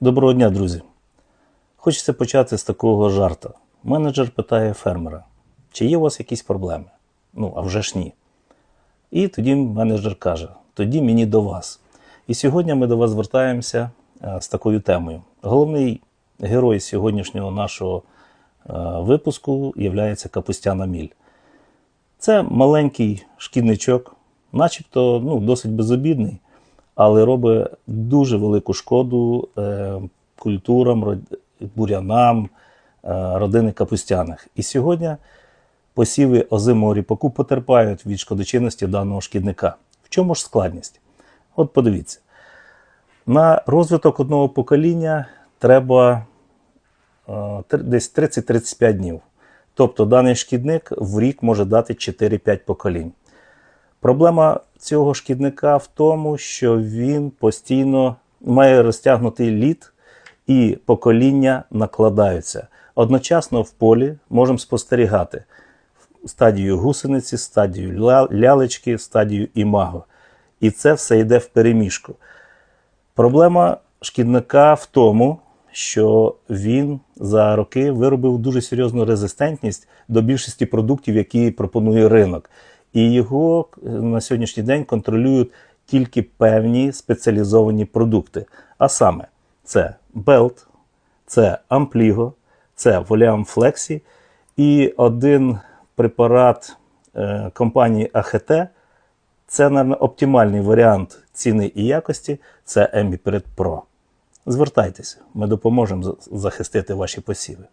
Доброго дня, друзі. Хочеться почати з такого жарта. Менеджер питає фермера, чи є у вас якісь проблеми? Ну, а вже ж ні. І тоді менеджер каже: тоді мені до вас. І сьогодні ми до вас звертаємося е, з такою темою. Головний герой сьогоднішнього нашого е, випуску є Капустяна Міль. Це маленький шкідничок, начебто ну, досить безобідний, але робить дуже велику шкоду е, культурам, бурянам е, родини капустяних. І сьогодні посіви озимого ріпаку потерпають від шкодочинності даного шкідника. В чому ж складність? От подивіться. На розвиток одного покоління треба е, десь 30-35 днів. Тобто даний шкідник в рік може дати 4-5 поколінь. Проблема цього шкідника в тому, що він постійно має розтягнутий лід і покоління накладаються. Одночасно в полі можемо спостерігати стадію гусениці, стадію лялечки, стадію імаго. І це все йде в переміжку. Проблема шкідника в тому, що він за роки виробив дуже серйозну резистентність до більшості продуктів, які пропонує ринок. І його е, на сьогоднішній день контролюють тільки певні спеціалізовані продукти. А саме, це Belt, це Ampligo, це Voliam Flexi і один препарат е, компанії AHT це, мабуть, оптимальний варіант ціни і якості це Embipred Pro. Звертайтеся, ми допоможемо захистити ваші посіви.